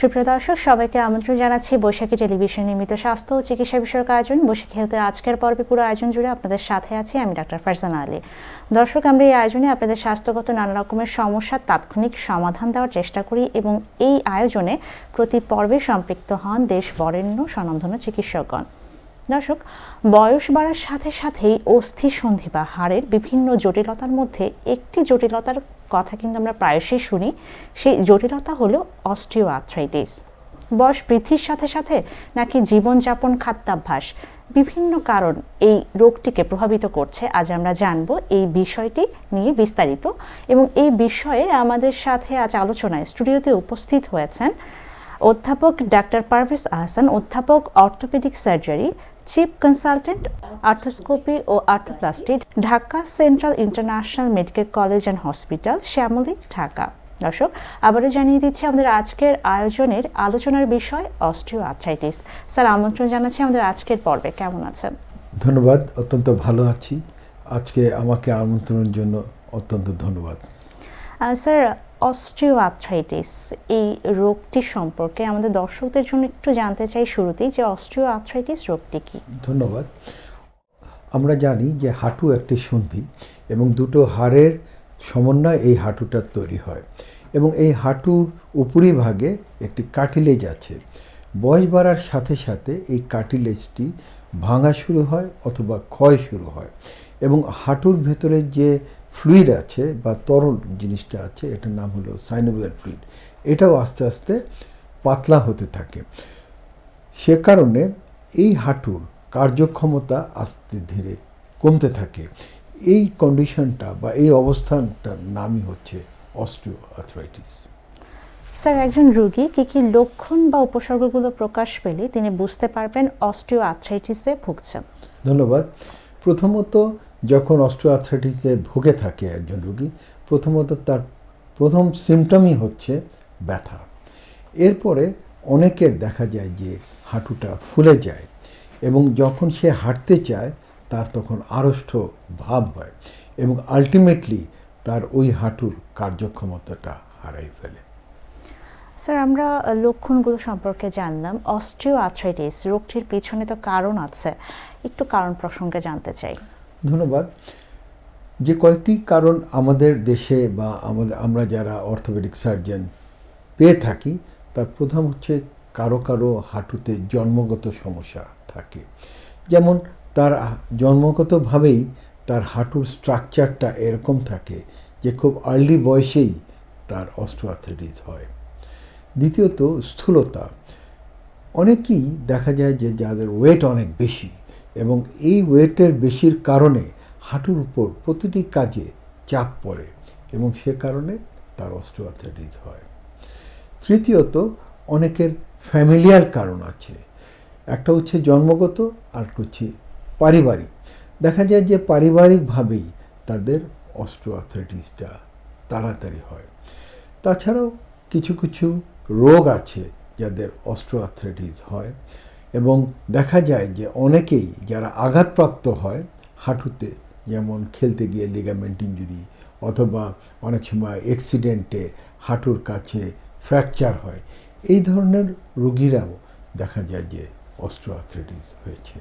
সুপ্রিয় দর্শক, সবাইকে আমন্ত্রণ জানাচ্ছি বৈশাখী টেলিভিশন নির্মিত স্বাস্থ্য ও চিকিৎসা বিষয়ক আয়োজন, বৈশাখী হেলথের আজকের পর্বে পুরো আয়োজন জুড়ে আপনাদের সাথে আছি আমি ডাক্তার ফারজানা আলী। দর্শক, আমরা এই আয়োজনে আপনাদের স্বাস্থ্যগত নানা রকমের সমস্যার তাৎক্ষণিক সমাধান দেওয়ার চেষ্টা করি এবং এই আয়োজনে প্রতি পর্বে সম্পৃক্ত হন দেশ বরেণ্য স্বনামধন্য চিকিৎসকগণ। দর্শক বয়স বাড়ার সাথে সাথেই অস্থি সন্ধি বা হাড়ের বিভিন্ন জটিলতার মধ্যে একটি জটিলতার কথা কিন্তু আমরা প্রায়শই শুনি, সেই জটিলতা হলো অস্টিও আর্থ্রাইটিস বয়স বৃদ্ধির সাথে সাথে নাকি জীবনযাপন খাদ্যাভ্যাস বিভিন্ন কারণ এই রোগটিকে প্রভাবিত করছে। আজ আমরা জানব এই বিষয়টি নিয়ে বিস্তারিত এবং এই বিষয়ে আমাদের সাথে আজ আলোচনায় স্টুডিওতে উপস্থিত হয়েছেন অধ্যাপক ডাক্তার পারভেজ আহসান অধ্যাপক orthopaedic surgery chief consultant arthroscopy O arthroplasty Dhaka central international medical college and hospital Shyamoli Dhaka. দর্শক আবারও জানিয়ে দিচ্ছি আমাদের আজকের আয়োজনের আলোচনার বিষয় অস্টিও আর্থ্রাইটিস স্যার আমন্ত্রণ জানাচ্ছি আমাদের আজকের পর্বে। কেমন আছেন? ধন্যবাদ অত্যন্ত ভালো আছি। আজকে আমাকে আমন্ত্রণের জন্য অত্যন্ত ধন্যবাদ। স্যার অস্টিও আর্থ্রাইটিস এই রোগটি সম্পর্কে আমাদের দর্শকদের জন্য একটু জানতে চাই শুরুতেই যে অস্টিও আর্থ্রাইটিস রোগটি কি। ধন্যবাদ। আমরা জানি যে হাঁটু একটি সন্ধি এবং দুটো হাড়ের সমন্বয় এই হাঁটুটা তৈরি হয় এবং এই হাঁটুর উপরিভাগে একটি কাটিলেজ আছে। বয়স বাড়ার সাথে সাথে এই কাটিলেজটি ভাঙা শুরু হয় অথবা ক্ষয় শুরু হয় এবং হাঁটুর ভেতরে যে ফ্লুইড আছে বা তরল জিনিসটা আছে এটার নাম হলো সাইনোভিয়াল ফ্লুইড এটাও আস্তে আস্তে পাতলা হতে থাকে। সে কারণে এই হাঁটুর কার্যক্ষমতা আস্তে ধীরে কমতে থাকে। এই কন্ডিশনটা বা এই অবস্থানটার নামই হচ্ছে অস্টিও আর্থ্রাইটিস স্যার একজন রোগী কি কি লক্ষণ বা উপসর্গগুলো প্রকাশ পেলে তিনি বুঝতে পারবেন অস্টিও আর্থ্রাইটিসে ভুগছেন? ধন্যবাদ। প্রথমত যখন অস্টিও আর্থ্রাইটিসে ভুগে থাকে একজন রোগী, প্রথমত তার প্রথম সিমটমই হচ্ছে ব্যথা। এরপরে অনেকের দেখা যায় যে হাঁটুটা ফুলে যায় এবং যখন সে হাঁটতে চায়, তার তখন আড়ষ্ট ভাব হয় এবং আলটিমেটলি তার ওই হাঁটুর কার্যক্ষমতাটা হারাই ফেলে। স্যার, আমরা লক্ষণগুলো সম্পর্কে জানলাম। অস্টিও আর্থ্রাইটিস রোগটির পিছনে তো কারণ আছে। একটু কারণ প্রসঙ্গে জানতে চাই। ধন্যবাদ। যে কয়েকটি কারণ আমাদের দেশে বা আমাদের, আমরা যারা অর্থোপেডিক সার্জন পেয়ে থাকি, তার প্রথম হচ্ছে কারও কারও হাঁটুতে জন্মগত সমস্যা থাকে। যেমন তার জন্মগতভাবেই তার হাঁটুর স্ট্রাকচারটা এরকম থাকে যে খুব আর্লি বয়সেই তার অস্ট্রোআর্থ্রাইটিস হয়। দ্বিতীয়ত স্থূলতা। অনেকেই দেখা যায় যে যাদের ওয়েট অনেক বেশি এবং এই ওয়েটের বেশির কারণে হাঁটুর উপর প্রতিটি কাজে চাপ পড়ে এবং সে কারণে তার অস্ট্রোআর্থ্রাইটিস হয়। তৃতীয়ত, অনেকের ফ্যামিলিয়ার কারণ আছে। একটা হচ্ছে জন্মগত, আর হচ্ছে পারিবারিক। দেখা যায় যে পারিবারিকভাবেই তাদের অস্ট্রোআর্থ্রাইটিসটা তাড়াতাড়ি হয়। তাছাড়াও কিছু কিছু রোগ আছে যাদের অস্ট্রোআর্থ্রাইটিস হয়। এবং দেখা যায় যে অনেকেই যারা আঘাতপ্রাপ্ত হয় হাঁটুতে, যেমন খেলতে গিয়ে লিগামেন্ট ইঞ্জুরি অথবা অনেক সময় অ্যাক্সিডেন্টে হাঁটুর কাছে ফ্র্যাকচার হয়, এই ধরনের রোগীরাও দেখা যায় যে অস্ট্রোআর্থ্রাইটিস হয়েছে।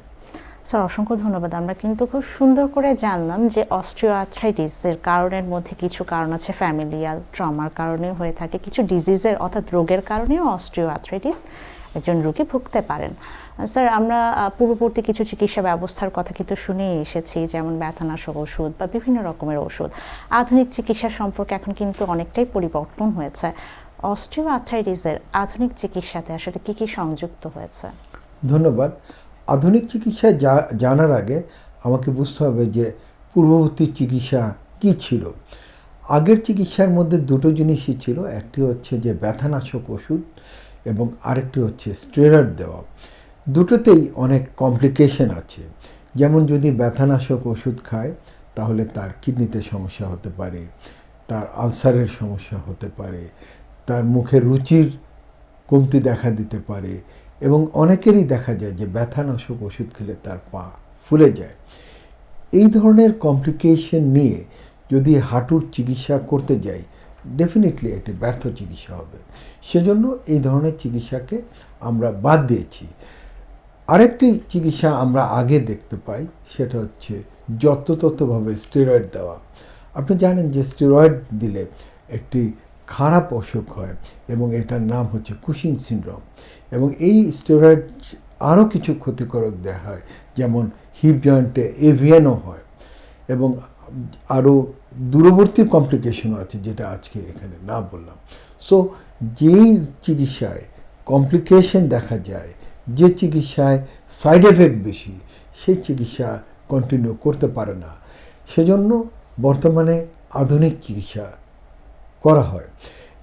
স্যার, অসংখ্য ধন্যবাদ। আমরা কিন্তু খুব সুন্দর করে জানলাম যে অস্ট্রিও আর্থ্রাইটিসের কারণের মধ্যে কিছু কারণ আছে ফ্যামিলিয়াল ট্রমার কারণেও হয়ে থাকে, কিছু ডিজিজের অর্থাৎ রোগের কারণেও অস্ট্রিও আর্থ্রাইটিস একজন রোগী ভুগতে পারেন। স্যার, আমরা পূর্ববর্তী কিছু চিকিৎসা ব্যবস্থার কথা কিন্তু শুনেই এসেছি, যেমন ব্যথানাশক ওষুধ বা বিভিন্ন রকমের ওষুধ। আধুনিক চিকিৎসা সম্পর্কে এখন কিন্তু অনেকটাই পরিবর্তন হয়েছে। অস্ট্রিও আর্থ্রাইটিসের আধুনিক চিকিৎসাতে আসলে কী কী সংযুক্ত হয়েছে? ধন্যবাদ। আধুনিক চিকিৎসা জানার আগে আমাকে বুঝতে হবে যে পূর্ববর্তী চিকিৎসা কি ছিল। আগের চিকিৎসার মধ্যে দুটো জিনিসই ছিল, একটি হচ্ছে যে ব্যথানাশক ওষুধ এবং আরেকটি হচ্ছে স্টেরয়েড দেওয়া। দুটোতেই অনেক কমপ্লিকেশন আছে। যেমন যদি ব্যথানাশক ওষুধ খায়, তাহলে তার কিডনিতে সমস্যা হতে পারে, তার আলসারের সমস্যা হতে পারে, তার মুখে রুচির কমতি দেখা দিতে পারে এবং অনেকেরই দেখা যায় যে ব্যথানাশক ওষুধ খেলে তার পা ফুলে যায়। এই ধরনের কমপ্লিকেশন নিয়ে যদি হাঁটুর চিকিৎসা করতে যাই ডেফিনেটলি এটি ব্যর্থ চিকিৎসা হবে। সেজন্য এই ধরনের চিকিৎসাকে আমরা বাদ দিয়েছি। আরেকটি চিকিৎসা আমরা আগে দেখতে পাই, সেটা হচ্ছে যত্রতত্ত্বভাবে স্টেরয়েড দেওয়া। আপনি জানেন যে স্টেরয়েড দিলে একটি খারাপ অসুখ হয় এবং এটার নাম হচ্ছে কুশিং সিনড্রোম। এবং এই স্টেরয়েড আরও কিছু ক্ষতিকারক হয় যেমন হিপ জয়েন্টে এভিয়ানও হয় এবং আরও দূরবর্তী কমপ্লিকেশনও আছে যেটা আজকে এখানে না বললাম। সো যেই চিকিৎসায় কমপ্লিকেশন দেখা যায়, যে চিকিৎসায় সাইড এফেক্ট বেশি, সেই চিকিৎসা কন্টিনিউ করতে পারে না। সেজন্য বর্তমানে আধুনিক চিকিৎসা করা হয়।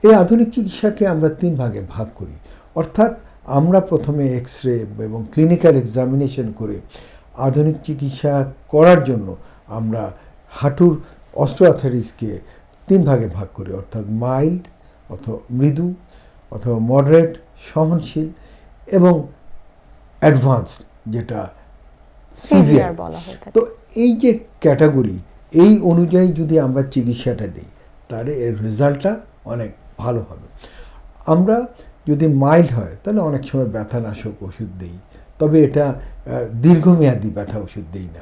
এই আধুনিক চিকিৎসাকে আমরা তিন ভাগে ভাগ করি। অর্থাৎ আমরা প্রথমে এক্স রে এবং ক্লিনিক্যাল এক্সামিনেশন করে আধুনিক চিকিৎসা করার জন্য আমরা হাঁটুর অস্ট্রোঅ্যাথারিসকে তিন ভাগে ভাগ করি অর্থাৎ মাইল্ড অথবা মৃদু অথবা মডারেট সহনশীল এবং অ্যাডভান্সড যেটা সিভিয়ার বলা হয়ে তো এই যে ক্যাটাগরি এই অনুযায়ী যদি আমরা চিকিৎসাটা দিই তাহলে এর রেজাল্টটা অনেক ভালো হবে। আমরা যদি মাইল্ড হয় তাহলে অনেক সময় ব্যথানাশক ওষুধ দিই তবে এটা দীর্ঘমেয়াদী ব্যথা ওষুধ দিই না।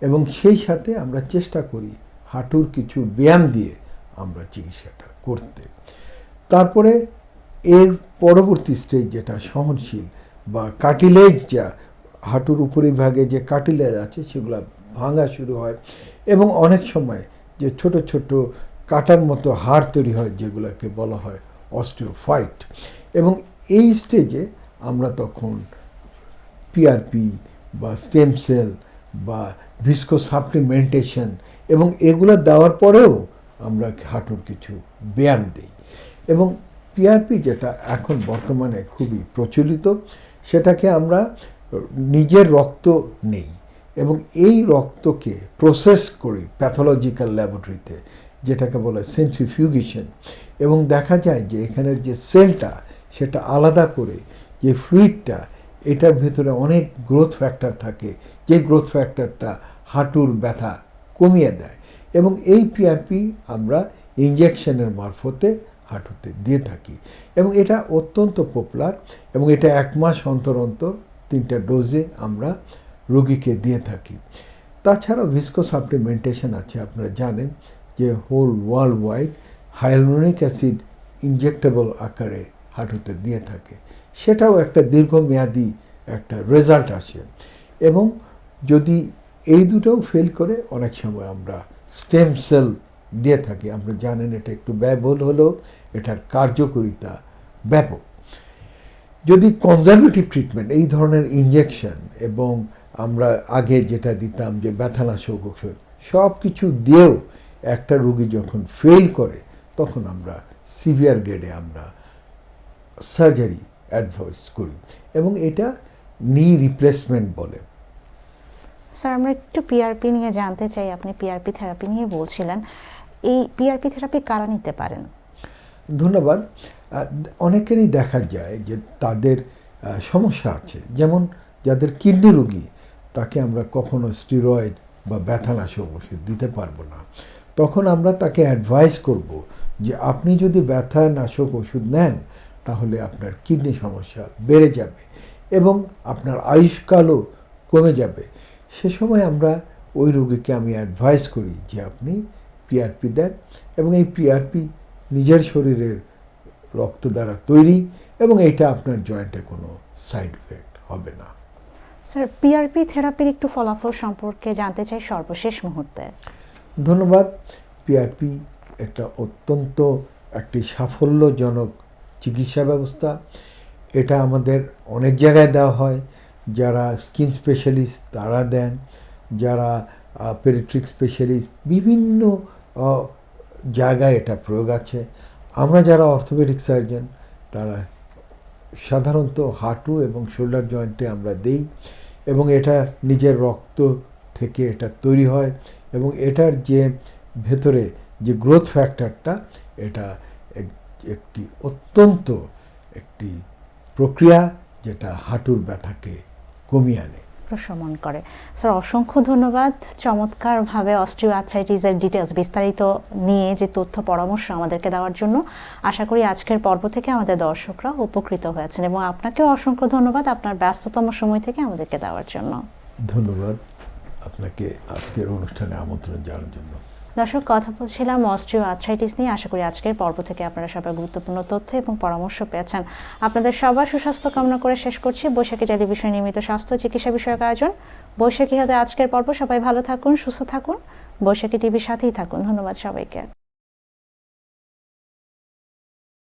এবং সেই সাথে আমরা চেষ্টা করি হাঁটুর কিছু ব্যায়াম দিয়ে আমরা চিকিৎসাটা করতে। তারপরে এর পরবর্তী স্টেজ যেটা সহনশীল বা কাটিলেজ যা হাঁটুর উপরিভাগে যে কাটিলেজ আছে সেগুলো ভাঙা শুরু হয় এবং অনেক সময় যে ছোট ছোট কাটার মতো হাড় তৈরি হয় যেগুলোকে বলা হয় অস্টিওফাইট এবং এই স্টেজে আমরা তখন পিআরপি বা স্টেম সেল বা ভিস্কো সাপ্লিমেন্টেশন এবং এগুলো দেওয়ার পরেও আমরা হাঁটুর কিছু ব্যায়াম দিই। এবং পিআরপি যেটা এখন বর্তমানে খুবই প্রচলিত, সেটাকে আমরা নিজের রক্ত নেই এবং এই রক্তকে প্রসেস করি প্যাথোলজিক্যাল ল্যাবরেটরিতে যেটাকে বলে সেন্ট্রিফিউগেশন এবং দেখা যায় যে এখানের যে সেলটা সেটা আলাদা করে যে ফ্লুইডটা এটার ভিতরে অনেক গ্রোথ ফ্যাক্টর থাকে। যে গ্রোথ ফ্যাক্টরটা হাঁটুর ব্যথা কমিয়ে দেয় এবং এই পিআরপি আমরা ইঞ্জেকশনের মারফতে হাঁটুতে দিয়ে থাকি। এবং এটা অত্যন্ত পপুলার এবং এটা এক মাস অন্তর অন্তর তিনটা ডোজে আমরা রুগীকে দিয়ে থাকি। তাছাড়া ভিস্কো সাপ্লিমেন্টেশন আছে, আপনারা জানেন যে whole world wide hyaluronic acid injectable আকারে হাঁটুতে দিয়ে থাকে। সেটাও একটা দীর্ঘমেয়াদী একটা রেজাল্ট আসে। এবং যদি এই দুটোও ফেল করে, অনেক সময় আমরা স্টেম সেল দিয়ে থাকি। আমরা জানেন এটা একটু ব্যয়বহুল হলেও এটার কার্যকারিতা ব্যাপক। যদি কনজারভেটিভ ট্রিটমেন্ট এই ধরনের ইঞ্জেকশন এবং আমরা আগে যেটা দিতাম যে ব্যথানাশক ওষুধ সব কিছু দিয়েও একটা রোগী যখন ফেল করে, তখন আমরা সিভিয়ার গ্রেডে আমরা সার্জারি অ্যাডভাইস করি। এবং এটা নি রিপ্লেসমেন্ট বলে। স্যার আমরা একটু পিআরপি নিয়ে জানতে চাই। আপনি পিআরপি থেরাপি নিয়ে বলছিলেন। এই পিআরপি থেরাপি কারা নিতে পারেন? ধন্যবাদ। অনেকেরই দেখা যায় যে তাদের সমস্যা আছে। যেমন যাদের কিডনি রোগী তাকে আমরা কখনো স্টিরয়েড বা ব্যথানাশক ওষুধ দিতে পারব না। তখন আমরা তাকে অ্যাডভাইস করব যে আপনি যদি ব্যথানাশক ওষুধ নেন তাহলে আপনার কিডনি সমস্যা বেড়ে যাবে এবং আপনার আয়ুষ্কালও কমে যাবে। সে সময় আমরা ওই রোগীকে আমি অ্যাডভাইস করি যে আপনি পিআরপি দেন এবং এই পিআরপি নিজের শরীরের রক্ত দ্বারা তৈরি এবং এটা আপনার জয়েন্টে কোনো সাইড এফেক্ট হবে না। স্যার পিআরপি থেরাপির একটু ফলাফল সম্পর্কে জানতে চাই সর্বশেষ মুহূর্তে। ধন্যবাদ। পিআরপি একটা অত্যন্ত একটি সাফল্যজনক চিকিৎসা ব্যবস্থা, এটা আমাদের অনেক জায়গায় দেওয়া হয়। যারা স্কিন স্পেশালিস্ট তারা দেন, যারা পেরিট্রিক স্পেশালিস্ট, বিভিন্ন জায়গায় এটা প্রয়োগ আছে। আমরা যারা অর্থোপেডিক সার্জন, তারা সাধারণত হাঁটু এবং শোল্ডার জয়েন্টে আমরা দেই এবং এটা নিজের রক্ত থেকে এটা তৈরি হয় এবং এটার যে ভেতরে যে গ্রোথ ফ্যাক্টরটা, এটা একটি অত্যন্ত একটি প্রক্রিয়া যেটা হাঁটুর ব্যথাকে কমিয়ে আনে। প্রশমন করে। স্যার অসংখ্য ধন্যবাদ। চমৎকারভাবে অস্ট্রিও আর্থ্রাইটিসের ডিটেলস বিস্তারিত নিয়ে যে তথ্য পরামর্শ আমাদেরকে দেওয়ার জন্য আশা করি আজকের পর্ব থেকে আমাদের দর্শকরা উপকৃত হয়েছেন এবং আপনাকেও অসংখ্য ধন্যবাদ আপনার ব্যস্ততম সময় থেকে আমাদেরকে দেওয়ার জন্য। ধন্যবাদ। আপনাকে আজকের অনুষ্ঠানে আমন্ত্রণ জানার জন্য। দর্শক, কথা বলছিলাম অস্ট্রিও আর্থ্রাইটিস নিয়ে। আশা করি আজকের পর্ব থেকে আপনারা সবাই গুরুত্বপূর্ণ তথ্য এবং পরামর্শ পেয়েছেন। আপনাদের সবার সুস্বাস্থ্য কামনা করে শেষ করছি। বৈশাখী টেলিভিশন নিয়মিত স্বাস্থ্য চিকিৎসা বিষয়ক আয়োজন। বৈশাখী হতে আজকের পর্ব। সবাই ভালো থাকুন, সুস্থ থাকুন। বৈশাখী টিভির সাথেই থাকুন। ধন্যবাদ সবাইকে।